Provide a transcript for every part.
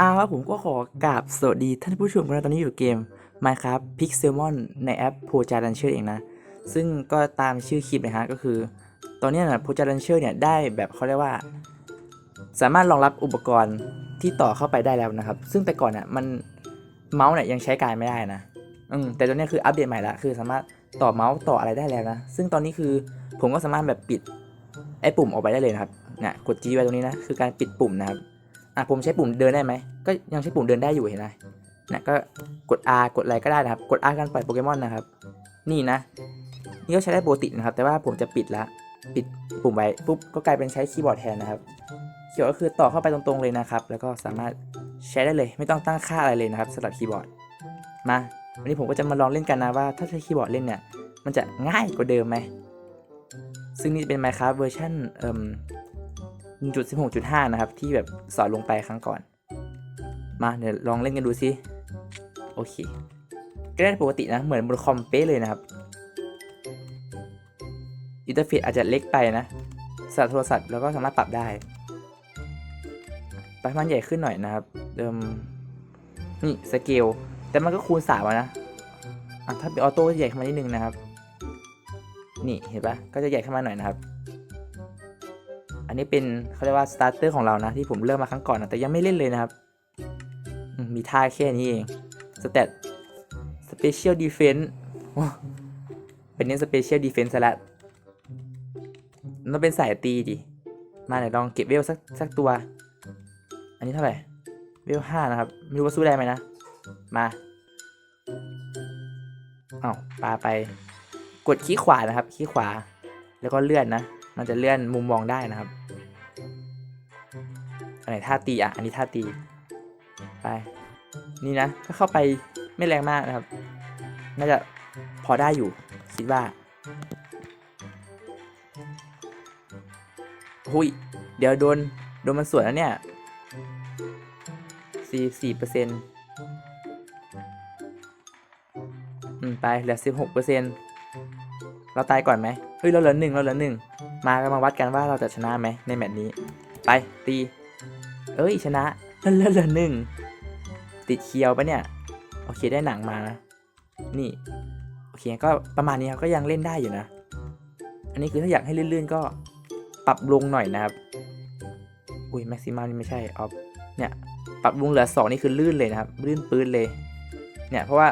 อาครับผมก็ขอกราบสวัสดีท่านผู้ชมกันนะตอนนี้อยู่เกม Minecraft Pixelmon ในแอป p o j a Launcher เองนะ ซึ่งก็ตามชื่อคลิปนะฮะก็คือ ตอนนี้นะ p o j a Launcher เนี่ยได้แบบเขาเรียกว่า สามารถรองรับอุปกรณ์ที่ต่อเข้าไปได้แล้วนะครับ ซึ่งแต่ก่อนน่ะมันเมาส์เนี่ยยังใช้การไม่ได้นะอืมแต่ตอนนี้คืออัปเดตใหม่ละคือสามารถต่อเมาส์ต่ออะไรได้แล้วนะ ซึ่งตอนนี้คือผมก็สามารถแบบปิดไอ้ปุ่มออกไปได้เลยนะครับเนี่ยกด G ไว้ตรงนี้นะคือการปิดปุ่มนะครับ อะผมใช้ปุ่มเดินได้ไหมก็ยังใช้ปุ่มเดินได้อยู่เห็นไหมนะก็กด R กดอะไรก็ได้นะครับ กด R การปล่อยโปเกมอนนะครับ นี่นะ นี่ก็ใช้ได้ปกตินะครับ แต่ว่าผมจะปิดละ ปิดปุ่มไว้ปุ๊บก็กลายเป็นใช้คีย์บอร์ดแทนนะครับคีย์บอร์ดก็คือต่อเข้าไปตรงๆเลยนะครับ แล้วก็สามารถใช้ได้เลย ไม่ต้องตั้งค่าอะไรเลยนะครับสำหรับคีย์บอร์ด มา วันนี้ผมก็จะมาลองเล่นกันนะว่าถ้าใช้คีย์บอร์ดเล่นเนี่ย มันจะง่ายกว่าเดิมไหม ซึ่งนี่เป็น Minecraft เวอร์ชันเอ่ม 1.16.5 นะครับ ที่แบบสอนลงไปครั้งก่อน มาเดี๋ยวลองเล่นกันดูซิ โอเคก็ได้ปกตินะ เหมือนบนคอมเป๊ะเลยนะครับอินเทอร์เฟซอาจจะเล็กไปนะสำหรับโทรศัพท์แล้วก็สามารถปรับได้ไปมันใหญ่ขึ้นหน่อยนะครับเดิมนี่สเกลแต่มันก็คูณสามอะนะอะถ้าเป็นออโต้ก็จะใหญ่ขึ้นมานิดนึงนะครับ นี่เห็นปะก็จะใหญ่ขึ้นมาหน่อยนะครับ นนี้เป็นเขาเรียกว่าสตาร์เตอร์ของเรานะที่ผมเริ่มมาครั้งก่อนนะแต่ยังไม่เล่นเลยนะครับ มีท่าแค่นี้เองสเตตสเปเชียลดีเฟนส์เป็นเน้นสเปเชียลดีเฟนส์ซะแล้วมันเป็นสายตีดิ มาเดี๋ยวลองเก็บเวลสักสักตัว อันนี้เท่าไหร่ เวลห้านะครับ ไม่รู้ว่าสู้ได้ไหมนะ มาเอาวปาไป กดคลิกขวานะครับคลิกขวา แล้วก็เลื่อนนะ มันจะเลื่อนมุมมองได้นะครับอันไหนท่าตีอะ อันนี้ท่าตี ไป นี่นะก็เข้าไปไม่แรงมากนะครับ น่าจะพอได้อยู่คิดว่าหุยเดี๋ยวโดน โดนมันสวนแล้วเนี่ยสี่สี่เปอร์เซ็นต์อืม ไป เหลือสิบหกเปอร์เซ็นต์เราตายก่อนไหม เฮ้ย เราเหลือหนึ่งเราเหลือหนึ่ง มากันมาวัดกันว่าเราจะชนะไหมในแมตช์นี้ ไปตี เอ้ยชนะเลือเลือหนึ่งติดเคียวปะเนี่ย โอเคได้หนังมานะนี่ โอเคก็ประมาณนี้ครับก็ยังเล่นได้อยู่นะ อันนี้คือถ้าอยากให้ลื่นๆก็ปรับลงหน่อยนะครับ อุ้ยแม็กซิมัมนี่ไม่ใช่ออฟเนี่ยปรับลงเหลือสองนี่คือลื่นเลยนะครับ ลื่นปื้นเลย เนี่ยเพราะว่า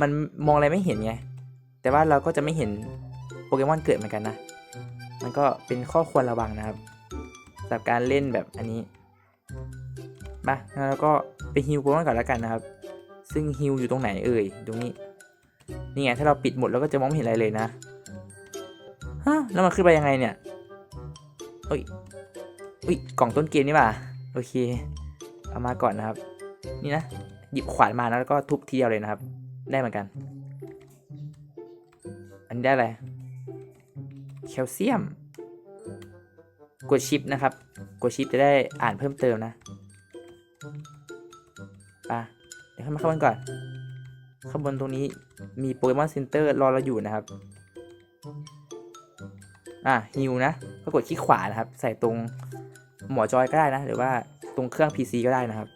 มันมองอะไรไม่เห็นไง แต่ว่าเราก็จะไม่เห็นโปเกมอนเกิดเหมือนกันนะ มันก็เป็นข้อควรระวังนะครับสำหรับการเล่นแบบอันนี้มาแล้วก็ไปฮิวโปเกมอนก่อนแล้วกันนะครับ ซึ่งฮิวอยู่ตรงไหนเอ่ยตรงนี้นี่ไงถ้าเราปิดหมดเราก็จะมองไม่เห็นอะไรเลยนะฮะแล้วมันขึ้นไปยังไงเนี่ยเอ้ยอุ้ยกล่องต้นเกมนี่ป่ะโอเคเอามาก่อนนะครับ นี่นะหยิบขวานมานะแล้วก็ทุบทีเดียวเลยนะครับ ได้เหมือนกัน อันนี้ได้อะไร แคลเซียม กดชิปนะครับ กดชิปจะได้อ่านเพิ่มเติมนะไปะเดี๋ยวขึ้นมาข้างบนก่อนข้างบนตรงนี้มีโปเกมอนเซ็นเตอร์รอเราอยู่นะครับ อะฮิวนะก็กดคลิกขวานะครับ ใส่ตรงหมอจอยก็ได้นะ หรือว่าตรงเครื่อง PC ก็ได้นะครับ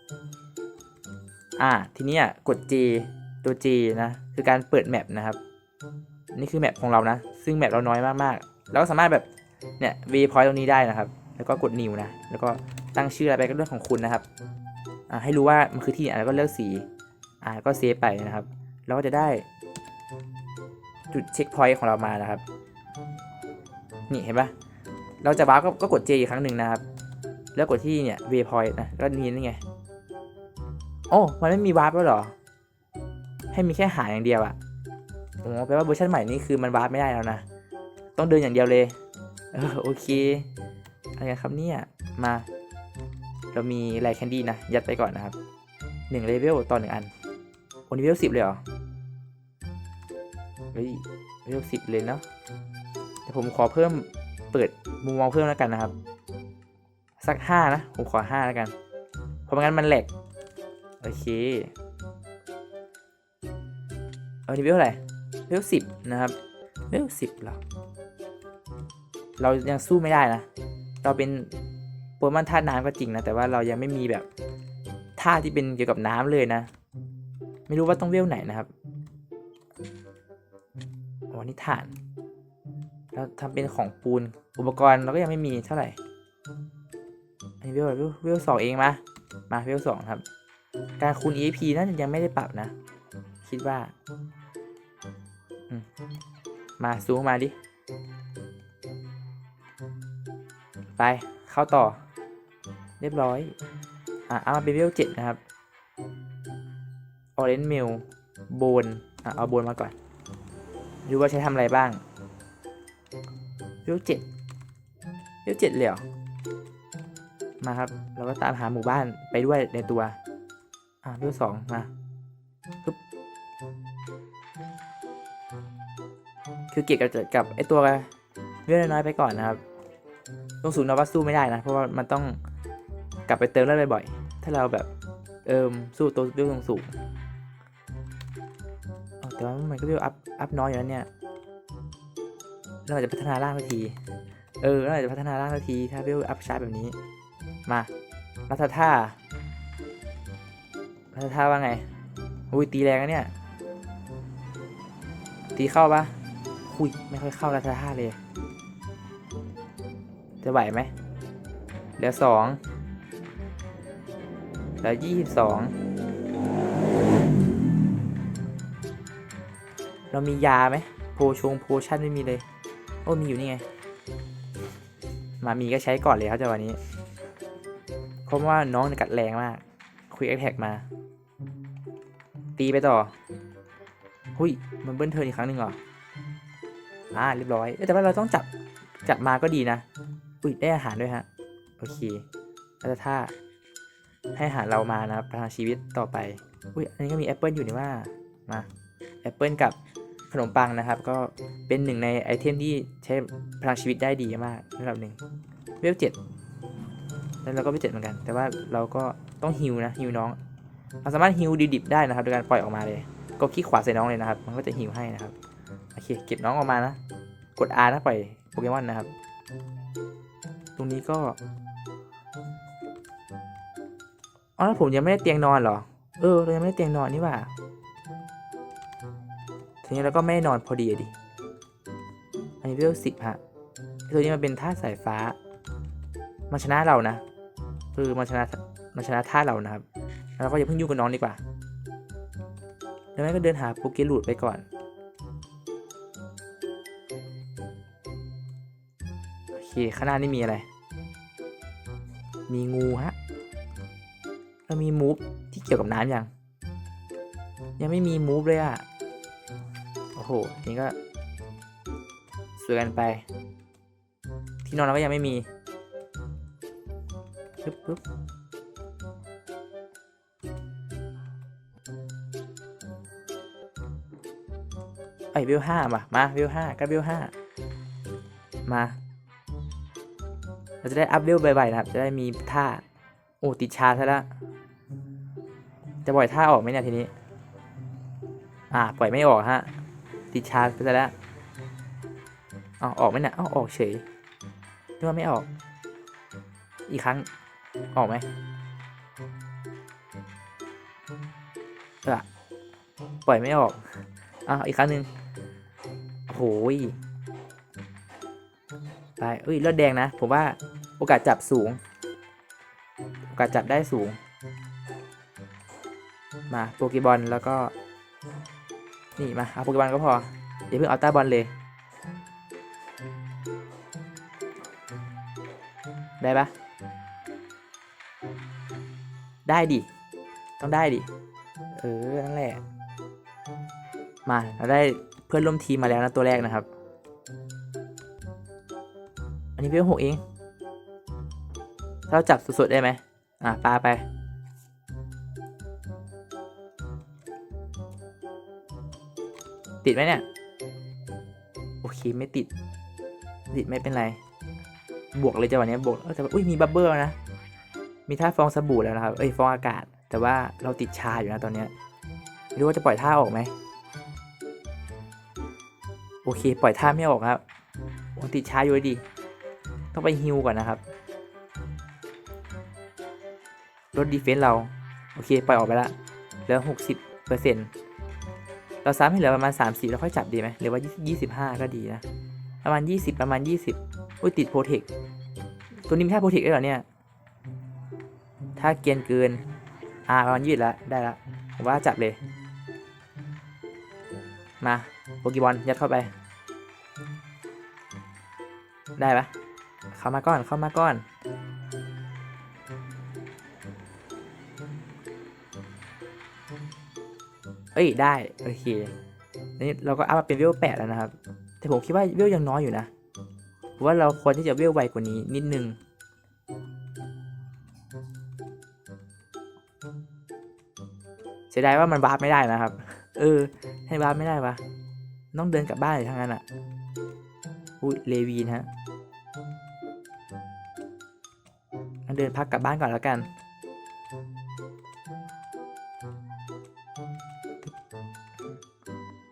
อ่า ทีนี้กด J ตัว J นะ คือการเปิดแมปนะครับ นี่คือแมปของเรานะ ซึ่งแมปเราน้อยมากๆ เราก็สามารถแบบเนี่ยเวพอยต์ตรงนี้ได้นะครับ แล้วก็กด new นะ แล้วก็ตั้งชื่ออะไรไปก็เรื่องของคุณนะครับอ่าให้รู้ว่ามันคือที่ไหนแล้วก็เลือกสีอ่าก็เซฟไปนะครับเราก็จะได้ จุดเช็คพอยต์ของเรามานะครับ นี่เห็นปะเราจะวาร์ปก็ก็กด J อีกครั้งหนึ่งนะครับ แล้วกดที่เนี่ย w a y point นะก็นี่นี่ไงโอ้มันไม่มีวาร์ปแล้วหรอ ให้มีแค่หาอย่างเดียวอะโอ้แปลว่าเวอร์ชันใหม่นี้คือมันวาร์ปไม่ได้แล้วนะ ต้องเดินอย่างเดียวเลย เออโอเคอะไรครับเนี่ย มา เรามีไลแคนดี้นะ ยัดไปก่อนนะครับหนึ่งเลเวลต่อหนึ่งอันโอ้นี่เลเวลสิบเลยเหรอ เฮ้ยเลเวลสิบเลยเนาะแต่ผมขอเพิ่มเปิดมุมมองเพิ่มแล้วกันนะครับ สักห้านะ ผมขอห้าแล้วกัน เพราะงั้นมันแหลก โอเคเอานี่เวลเท่าไหร่เวลสิบนะครับเวลสิบเหรอ เรายังสู้ไม่ได้นะ เราเป็นโปรแกมอนธาตุน้ำก็จริงนะ แต่ว่าเรายังไม่มีแบบท่าที่เป็นเกี่ยวกับน้ำเลยนะ ไม่รู้ว่าต้องเวลไหนนะครับโอ้นี่ฐานแล้วทำเป็นของปูน อุปกรณ์เราก็ยังไม่มีเท่าไหร่ อันนี้เวลเวลเวลสองเองมา มาเวลสองครับ การคูณ EXP น่าจะยังไม่ได้ปรับนะ คิดว่า มาซูมาดิ ไปเข้าต่อ เรียบร้อย อะเอามาเป็นเวลเจ็ดนะครับ Orange Mail โบนอะเอาโบนมาก่อนดูว่าใช้ทำอะไรบ้างเวลเจ็ดเวลเจ็ดเลยเหรอมาครับ เราก็ตามหาหมู่บ้านไปด้วยในตัว อะเวลสองมาปึ๊บคือเก็บกับกับไอตัวเวลน้อยไปก่อนนะครับ ตรงศูนย์เราสู้ไม่ได้นะ เพราะว่ามันต้องกลับไปเติมเลือดบ่อยๆ ถ้าเราแบบเอิมสู้ตัวเวลงสูงแต่ว่ามันก็เวลอัพอัพน้อยอยู่แล้วเนี่ยเราอาจจะพัฒนาร่างสักที เออเราอาจจะพัฒนาร่างสักที ถ้าเวลอัพชาร์แบบนี้ มารัตท่ารัตท่าว่าไงอุ้ยตีแรงนะเนี่ย ตีเข้าปะคุยไม่ค่อยเข้ารัตท่าเลย จะไหวไหมเหลือสองเหลือยี่สิบสองเรามียาไหมโพชงโพชั่นไม่มีเลย โอ้มีอยู่นี่ไง มามีก็ใช้ก่อนเลยครับจังหวะนี้เพราะว่าน้องกัดแรงมาก คุยแอคแท็กมา ตีไปต่อ หุยมันเบิ้ลเทิร์นอีกครั้งหนึ่งเหรออ่าเรียบร้อยเอ้ยแต่ว่าเราต้องจับจับมาก็ดีนะ อุ้ยได้อาหารด้วยฮะ โอเคแล้วถ้าให้อาหารเรามานะครับพลังชีวิตต่อไป อุ้ยอันนี้ก็มีแอปเปิลอยู่นี่ว่า มาแอปเปิลกับขนมปังนะครับ ก็เป็นหนึ่งในไอเทมที่ใช้พลังชีวิตได้ดีมากระดับหนึ่งเวลเจ็ดแล้วเราก็ไปเจ็ดเหมือนกัน แต่ว่าเราก็ต้องฮิวนะฮิวน้องเราสามารถฮิวดิบได้นะครับโดยการปล่อยออกมาเลย ก็คลิกขวาใส่น้องเลยนะครับ มันก็จะฮิวให้นะครับโอเคเก็บน้องออกมานะ กด R นะปล่อยโปเกมอนนะครับ รงนี้ก็อ๋อแล้วผมยังไม่ได้เตียงนอนเหรอ เออเรายังไม่ได้เตียงนอนนี่ว่าทีนี้เราก็ไม่ได้นอนพอดีอดิ อันนี้เวลสิบฮะตัวนี้มันเป็นท่าสายฟ้า มันชนะเรานะ คือมันชนะมันชนะท่าเรานะครับ แล้วก็อย่าเพิ่งยุ่งกับน้องดีกว่าแล้วแม่ก็เดินหาโปเกลูดไปก่อน โอเค ข้างหน้านี่มีอะไร มีงูฮะเรามีมูฟที่เกี่ยวกับน้ำยัง ยังไม่มีมูฟเลยอะโอ้โห นี่ก็สวยกันไป ที่นอนเราก็ยังไม่มีปึ๊บปึ๊บไอวิวห้ามา มาวิวห้าก็วิวห้ามา เราจะได้อัพเวลบ่อยๆนะครับ จะได้มีท่าโอ้ติดชาซะแล้วจะปล่อยท่าออกไหมเนี่ยทีนี้ อ่า ปล่อยไม่ออกฮะ ติดชาไปซะแล้วเอาออกไหมเนี่ยเอาออกเฉยนึกว่าไม่ออก อีกครั้ง ออกไหมออปล่อยไม่ออกอะอีกครั้งหนึ่งโอ้ย ไปเอ้ยเลือดแดงนะ ผมว่าโอกาสจับสูง โอกาสจับได้สูง มาโปเกบอลแล้วก็ นี่มาเอาโปเกบอลก็พออย่าเพิ่งเอาต้าบอลเลยได้ปะได้ดิ ต้องได้ดิ เออ นั่นแหละ มา เราได้เพื่อนร่วมทีมมาแล้วนะตัวแรกนะครับ นนี้เวลหกเอง เราจับสุดๆได้ไหม อะปาไป ติดไหมเนี่ย โอเค ไม่ติด ติดไม่เป็นไร บวกเลยจังหวะนี้บวกเออแต่อุ้ยมีบับเบิ้ลนะ มีท่าฟองสบู่แล้วนะครับ เอ้ยฟองอากาศ แต่ว่าเราติดชาอยู่นะตอนเนี้ยไม่รู้ว่าจะปล่อยท่าออกไหม โอเค ปล่อยท่าไม่ออกครับ ติดชาอยู่ดี ต้องไปฮิวก่อนนะครับลดดีเฟนส์เรา โอเค ปล่อยออกไปละเหลือหกสิบเปอร์เซ็นต์เราซ้ำให้เหลือประมาณสามสิบแล้วค่อยจับดีไหมหรือว่ายี่สิบห้าก็ดีนะ ประมาณยี่สิบประมาณยี่สิบอุ้ยติดโปรเทค ตัวนี้มีท่าโปรเทคได้เหรอเนี่ย ถ้าเกียนเกิน อ่าประมาณยี่สิบแล้วได้ละผมว่าจับเลย มาโปเกบอลยัดเข้าไป ได้ปะ เข้ามาก่อน เข้ามาก่อนเอ้ยได้โอเคนนี้เราก็อัพมาเป็นเวแปดแล้วนะครับ แต่ผมคิดว่าเวยังน้อยอยู่นะผมว่าเราควรที่จะเวไวกว่านี้นิดนึงเสียดายว่ามันวาร์ปไม่ได้นะครับ เออ ให้วาร์ปไม่ได้ปะต้องเดินกลับบ้านเลยทั้งนั้นอะอุ้ยเลวีนฮะ เดินพักกลับบ้านก่อนแล้วกัน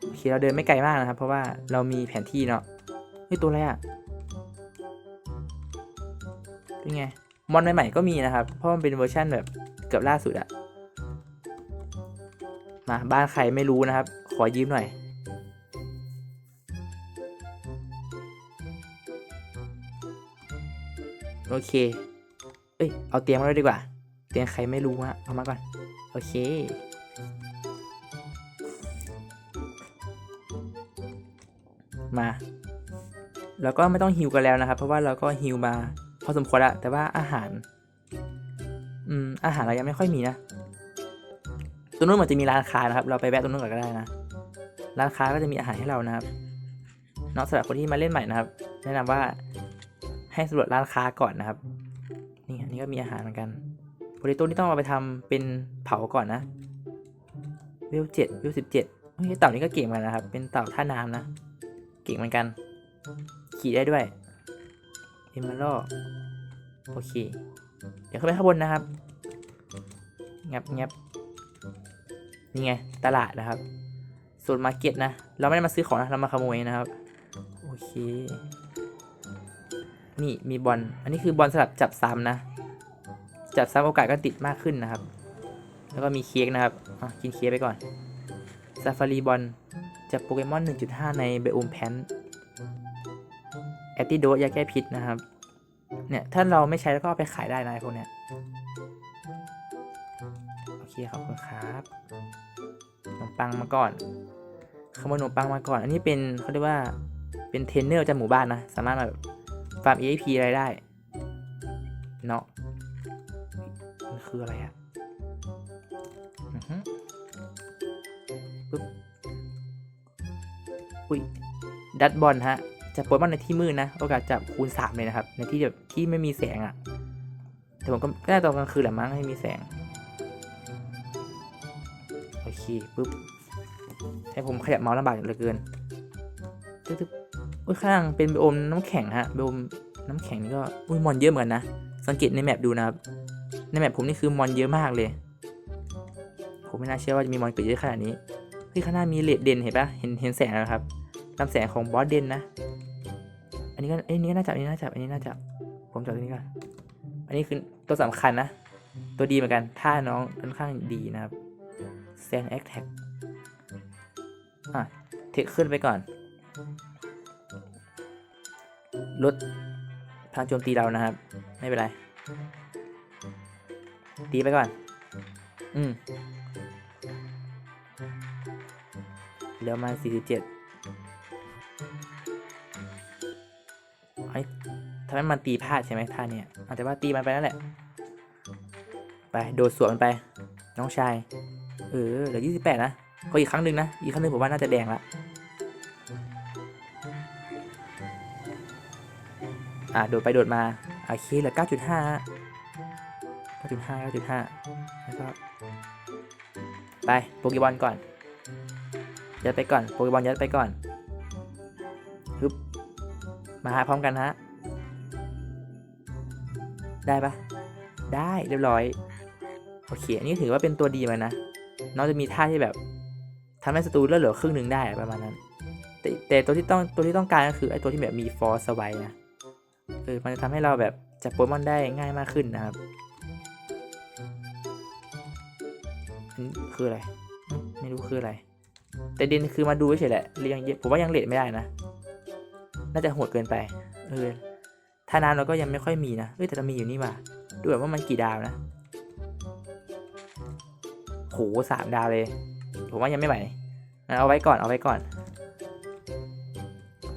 โอเคเราเดินไม่ไกลมากนะครับ เพราะว่าเรามีแผนที่เนาะเฮ้ยตัวอะไรอะเป็นไง มอนใหม่ๆก็มีนะครับ เพราะมันเป็นเวอร์ชั่นแบบเกือบล่าสุดอะมาบ้านใครไม่รู้นะครับ ขอยืมหน่อยโอเค เอ้ย เอาเตียงมาด้วยดีกว่า เตียงใครไม่รู้อะเอามาก่อน โอเค มา แล้วก็ไม่ต้องฮิวกันแล้วนะครับ เพราะว่าเราก็ฮิวมาพอสมควรละแต่ว่าอาหาร อืม อาหารเรายังไม่ค่อยมีนะ ตรงนู้นเหมือนจะมีร้านค้านะครับ เราไปแวะตรงนู้นก่อนก็ได้นะ ร้านค้าก็จะมีอาหารให้เรานะครับนอกสำหรับคนที่มาเล่นใหม่นะครับ แนะนำว่าให้สำรวจร้านค้าก่อนนะครับ นี้ก็มีอาหารเหมือนกันโปรตีโต้นี่ต้องเอาไปทำเป็นเผาก่อนนะเวลเจ็ดเวลสิบเจ็ดเฮ้ยเต่านี้ก็เก่งเหมือนกันนะครับ เป็นเต่าท่าน้ำนะ เก่งเหมือนกัน ขี่ได้ด้วยเอมเมอลโอเค เดี๋ยวขึ้นไปข้างบนนะครับ งับงับนี่ไง ตลาดนะครับส่วนมาร์เก็ตนะ เราไม่ได้มาซื้อของนะ เรามาขโมยนะครับ โอเค นี่มีบอล อันนี้คือบอลสลับจับซ้ำนะ จับซ้ำโอกาสก็ติดมากขึ้นนะครับ แล้วก็มีเค้กนะครับอะกินเค้กไปก่อนซาฟารีบอลจับโปเกมอน 1.5 ในเบโอมแพนแอนติโดยาแก้พิษนะครับ เนี่ย ถ้าเราไม่ใช้แล้วก็เอาไปขายได้นะพวกเนี้ย โอเคขอบคุณครับขนมปังมาก่อนขโมยขนมปังมาก่อน อันนี้เป็นเขาเรียกว่าเป็นเทรนเนอร์จากหมู่บ้านนะ สามารถแบบฟาร์ม EXP อะไรได้ เนาะ คืออะไรอะอือฮึปึ๊บอุ้ยดัตบอลฮะ จะโปเกมอนในที่มืดนะ โอกาสจับคูณ 3 เลยนะครับ ในที่แบบที่ไม่มีแสงอะ่ะ แต่ผมก็ก็น่าจะตอนกลางคืนแหละมั้งให้มีแสง โอเคปุ๊บ ให้ผมขยับเมาส์ลำบากเหลือเกินตึ๊บๆอุ้ยข้างล่างเป็นไบโอมน้ำแข็งฮะไบโอมน้ำแข็งนี่ก็อุ้ยมอนเยอะเหมือนกันนะ สังเกตในแมปดูนะครับ ในแมปผมนี่คือมอนเยอะมากเลย ผมไม่น่าเชื่อว่าจะมีมอนเกิดเยอะขนาดนี้เฮ้ยข้างหน้ามีเลดเด่นเห็นปะเห็นเห็นแสงแล้วนะครับลำแสงของบอสเด่นนะ อันนี้ก็เอ้ยอันนี้ก็น่าจับอันนี้น่าจับอันนี้น่าจับผมจับตัวนี้ก่อน อันนี้คือตัวสำคัญนะ ตัวดีเหมือนกัน ท่าน้องค่อนข้างดีนะครับแซงแอคแท็กอะเทคขึ้นไปก่อน ลดทางโจมตีเรานะครับ ไม่เป็นไร ตีไปก่อน อืมเหลือมา47ไอ้ทำให้มันตีพลาดใช่ไหมท่าเนี่ยอาแต่ว่าตีมันไปนั่นแหละ ไป โดดสวนมันไป น้องชาย เออ เหลือ28นะ ก็อีกครั้งหนึ่งนะ อีกครั้งหนึ่งผมว่าน่าจะแดงละอะ โดดไปโดดมาโอเคเหลือ 9.5 9.5 9.5แล้วก็ไปโปเกบอลก่อน ยัดไปก่อน โปเกบอลยัดไปก่อนฮึบมาหาพร้อมกันฮะ ได้ปะได้เรียบร้อย โอเค อันนี้ถือว่าเป็นตัวดีมันนะ น้องจะมีท่าที่แบบทำให้ศัตรูเลือดเหลือครึ่งหนึ่งได้ประมาณนั้น แต่แต่ตัวที่ต้องตัวที่ต้องการก็คือไอ้ตัวที่แบบมีฟอร์สไวนะ เออ มันจะทำให้เราแบบจับโปเกมอนได้ง่ายมากขึ้นนะครับ คืออะไร ไม่รู้คืออะไร แต่เด่นคือมาดูเฉยแหละเรียงเยอะผมว่ายังเลทไม่ได้นะ น่าจะโหดเกินไป เออถ้านานเราก็ยังไม่ค่อยมีนะเอ้ยแต่เรามีอยู่นี่ว่ะดูแบบว่ามันกี่ดาวนะโหสามดาวเลย ผมว่ายังไม่ไหวงั้นเอาไว้ก่อนเอาไว้ก่อน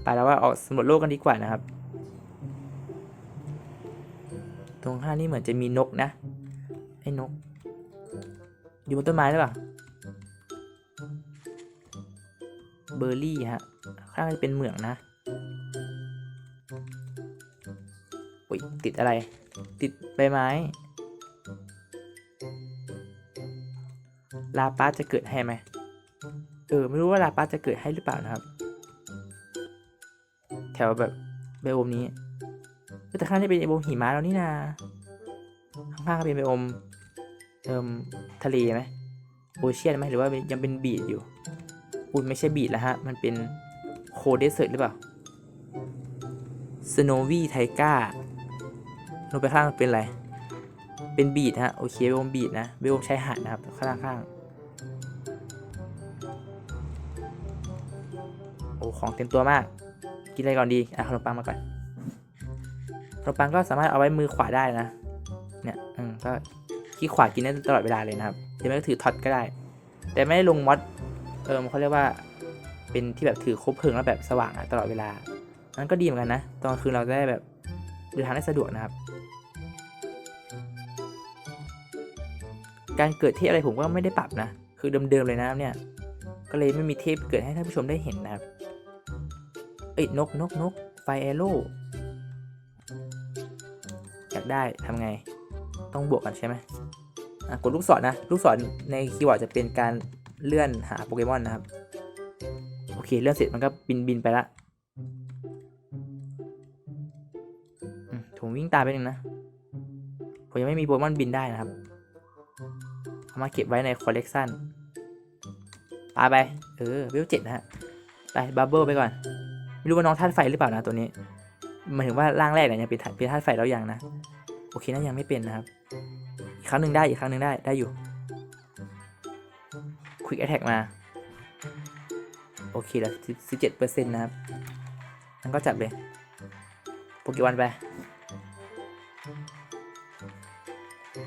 ไปแล้วว่าออกสำรวจโลกกันดีกว่านะครับ ตรงข้างนี่เหมือนจะมีนกนะ ไอ้นก อยู่บนต้นไม้หรือเปล่าเบอร์รี่ฮะข้างในเป็นเหมืองนะอุ้ยติดอะไร ติดใบไม้ ลาปาจะเกิดให้ไหมเออ ไม่รู้ว่าลาปาจะเกิดให้หรือเปล่านะครับ แถวแบบไบโอมนี้แต่ข้างนี้เป็นไบโอมหิมะแล้วนี่นาข้างๆก็เป็นไบโอม เอ่มทะเลไหมโอเชียนไหมหรือว่ายังเป็นบีดอยู่อุ้ยไม่ใช่บีดแล้วฮะ มันเป็นโคเดสเซอร์หรือเปล่าสโนวี่ไทก้าลงไปข้างเป็นอะไร เป็นบีดฮะ โอเคเบลมบีดนะเบลมชายหาดนะครับ ข้างข้างๆโอ้ของเต็มตัวมาก กินอะไรก่อนดี อะขนมปังมาก่อนขนมปังก็สามารถเอาไว้มือขวาได้นะ เนี่ย อืม ก็ ขี้ขวากินได้ตลอดเวลาเลยนะครับหรือไม่ก็ถือท็อตก็ได้ แต่ไม่ได้ลงมอดเออเขาเรียกว่าเป็นที่แบบถือคบเพลิงแล้วแบบสว่างอะตลอดเวลา นั้นก็ดีเหมือนกันนะ ตอนคืนเราจะได้แบบเดินทางได้สะดวกนะครับ การเกิดเทพอะไรผมก็ไม่ได้ปรับนะ คือเดิมๆเลยนะครับเนี่ย ก็เลยไม่มีเทพเกิดให้ท่านผู้ชมได้เห็นนะครับเอ้ยนกนกนกไฟแอโร่อยากได้ทำไง ต้องบวกกันใช่ไหม กดลูกศรนะลูกศรในคีย์เวิร์ดจะเป็นการเลื่อนหาโปเกมอนนะครับ โอเคเลื่อนเสร็จมันก็บินบินไปละผมวิ่งตามไปหนึ่งนะ ผมยังไม่มีโปเกมอนบินได้นะครับ เอามาเก็บไว้ในคอลเลกชันปาไป เออเวเจ็ดนะฮะ ไปบับเบิลไปก่อน ไม่รู้ว่าน้องธาตุไฟหรือเปล่านะตัวนี้หมายถึงว่าร่างแรกเนี่ยยังเป็นธาตุเป็นธาตุไฟแล้วยังนะ โอเคนะยังไม่เป็นนะครับ ครั้งหนึ่งได้อีกครั้งหนึ่งได้ได้อยู่ควิกแอ t แทกมา โอเคแล้วสิบเจ็ดเปอร์เซ็นต์นะครับงั้นก็จับเลยโปเกมอนไป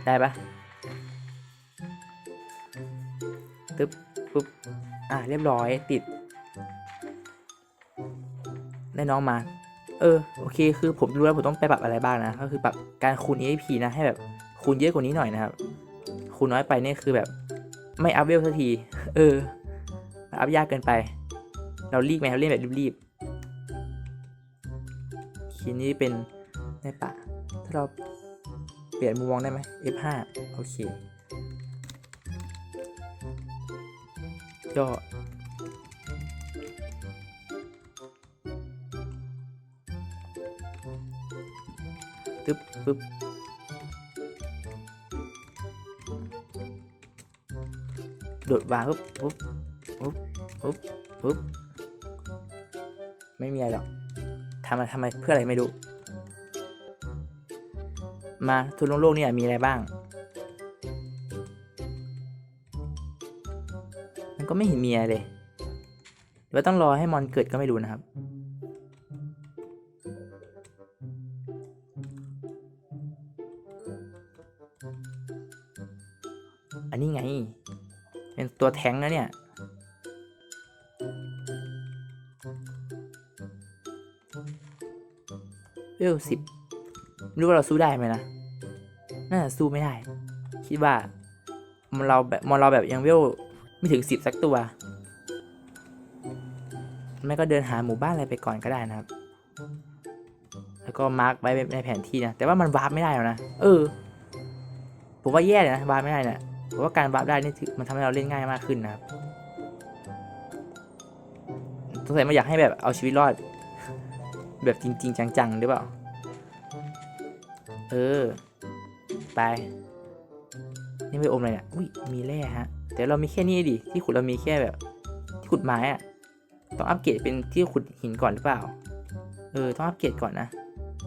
ได้ปะตึ๊บปุ๊บ อะ เรียบร้อยติด ได้น้องมา เออ โอเค คือผมรู้แล้วผมต้องไปปรับอะไรบ้างนะ ก็คือปรับการคูณ EXP นะ ให้แบบ คูณเยอะกว่านี้หน่อยนะครับ คูณน้อยไปเนี่ยคือแบบไม่อัพเวลสักที เออ อัพยากเกินไป เรารีบไหมเราเล่นแบบรีบๆทีนี้เป็นในป่าถ้าเราเปลี่ยนมุมมองได้ไหม F5 โอเค ย่อ ตึ๊บปึ๊บ โดดวางปุ๊บปุ๊บปุ๊บปุ๊บปุ๊บไม่มีอะไรหรอกทำมาทำไมเพื่ออะไรไม่รู้ มาทุนโลกเนี่ยมีอะไรบ้าง มันก็ไม่เห็นมีอะไรเลยว่าต้องรอให้มอนเกิดก็ไม่รู้นะครับอันนี้ไง เป็นตัวแท้งนะเนี่ย เวลสิบรู้ว่าเราสู้ได้ไหมนะน่าจะสู้ไม่ได้ คิดว่ามันเราแบบมอนเราแบบยังเวลไม่ถึงสิบสักตัวไม่ก็เดินหาหมู่บ้านอะไรไปก่อนก็ได้นะครับ แล้วก็มาร์กไว้ในแผนที่นะ แต่ว่ามันวาร์ปไม่ได้แล้วนะ เออ ผมว่าแย่เลยนะ วาร์ปไม่ได้ เนี่ยผมว่าการวาร์ปได้นี่มันทำให้เราเล่นง่ายมากขึ้นนะครับสงสัยมันอยากให้แบบเอาชีวิตรอด แบบจริง ๆ จังๆหรือเปล่า เออ ไป นี่ไม่อมอะไรเนี่ยอุ้ยมีแร่ฮะ แต่เรามีแค่นี้ดิ ที่ขุดเรามีแค่แบบ ที่ขุดไม้อะต้องอัปเกรดเป็นที่ขุดหินก่อนหรือเปล่า เออ ต้องอัปเกรดก่อนนะ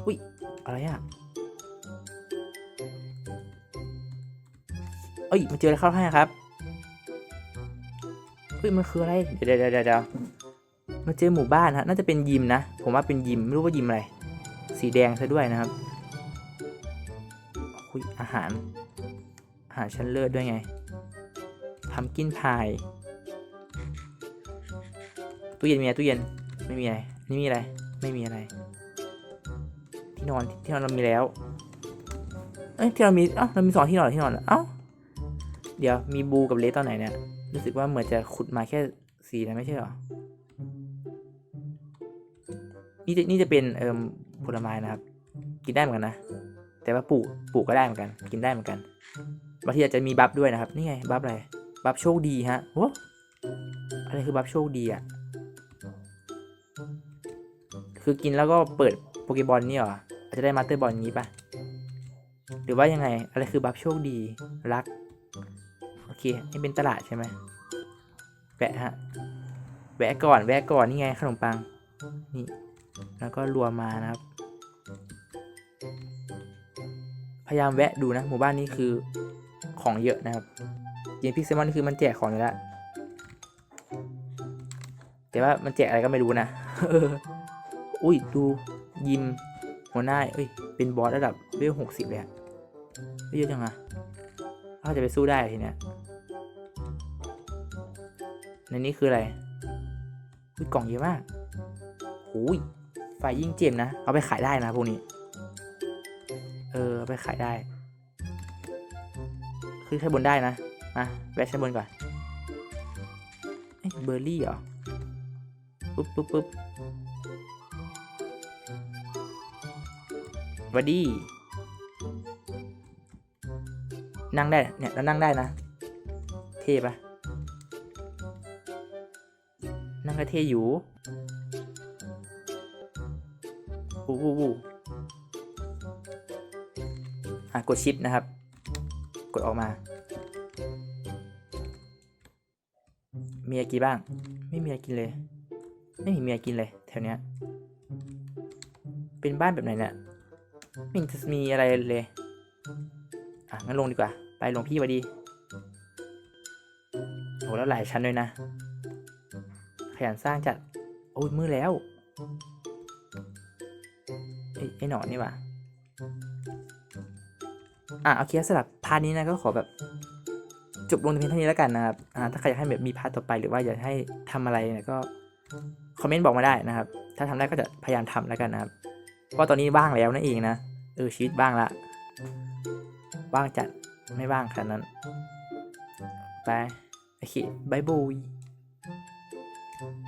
อุ้ย อะไรอะ เอ้ยมาเจออะไรเข้าให้ครับเฮ้ยมันคืออะไรเดี๋ยวเดี๋ยวเดี๋ยวเดี๋ยวมาเจอหมู่บ้านฮะน่าจะเป็นยิมนะผมว่าเป็นยิมไม่รู้ว่ายิมอะไรสีแดงซะด้วยนะครับคุยอาหารอาหารชั้นเลิศด้วยไงทำกินพายตู้เย็นมีอะไรตู้เย็นไม่มีอะไรนี่มีอะไรไม่มีอะไรที่นอนที่นอนเรามีแล้วเอ้ยที่เรามีเอ้าเรามีสองที่นอนหรอที่นอนเอ้า เดี๋ยวมีบูกับเลสตอนไหนเนี่ย รู้สึกว่าเหมือนจะขุดมาแค่สีนะไม่ใช่หรอ นี่จะนี่จะเป็นเอ่มผลไม้นะครับ กินได้เหมือนกันนะ แต่ว่าปลูกปลูกก็ได้เหมือนกัน กินได้เหมือนกันบางทีอาจจะมีบัฟด้วยนะครับ นี่ไงบัฟอะไร บัฟโชคดีฮะโอ้อะไรคือบัฟโชคดีอะ คือกินแล้วก็เปิดโปเกบอลนี่หรอ อาจจะได้มาสเตอร์บอลนี้ปะหรือว่ายังไง อะไรคือบัฟโชคดี รัก เค นี่เป็นตลาดใช่ไหมแวะฮะ แวะก่อน แวะก่อน นี่ไงขนมปัง นี่ แล้วก็รวมมานะครับ พยายามแวะดูนะ หมู่บ้านนี้คือของเยอะนะครับจริงพิกเซมอนคือมันแจกของอยู่แล้ว แต่ว่ามันแจกอะไรก็ไม่รู้นะ อุ้ย ดูยิมหัวหน้าเอ้ย เป็นบอสระดับเวลหกสิบเลยอะเยเยอะจังอะเขาจะไปสู้ได้ทีเนี้ย ในนี้คืออะไรอุ้ยกล่องเยอะมากโอ้ยไฟยิ่งเจ็บนะ เอาไปขายได้นะพวกนี้ เออเอาไปขายได้คือชั้นบนได้นะ มาแวะชั้นบนก่อนเบอร์รี่เหรอ ปุ๊บปุ๊บปุ๊บวัดดี นั่งได้ เนี่ยเรานั่งได้นะ เท่ปะ ก็เท่อยู่วูวู้วู้อะกดชิปนะครับ กดออกมามีอะไรกินบ้าง ไม่มีอะไรกินเลย ไม่มีอะไรกินเลยแถวเนี้ย เป็นบ้านแบบไหนเนี่ยไม่เห็นจะมีอะไรเลย อะงั้นลงดีกว่า ไปลงพี่มาดีโหแล้วหลายชั้นด้วยนะ ขยันสร้างจัด โอ้ยมือแล้วไอ้ไอ้หนอนนี่วะอะโอเคสำหรับพาร์ทนี้นะก็ขอแบบจบลงเพียงเท่านี้แล้วกันนะครับ อ่า ถ้าใครอยากให้แบบมีพาร์ทต่อไปหรือว่าอยากให้ทำอะไรเนี่ยก็คอมเมนต์บอกมาได้นะครับ ถ้าทำได้ก็จะพยายามทำแล้วกันนะครับ เพราะตอนนี้ว่างแล้วนั่นเองนะ เออชีวิตบ้างละว่างจัดไม่ว่างขนาดนั้น ไป โอเคบายบาย Thank you.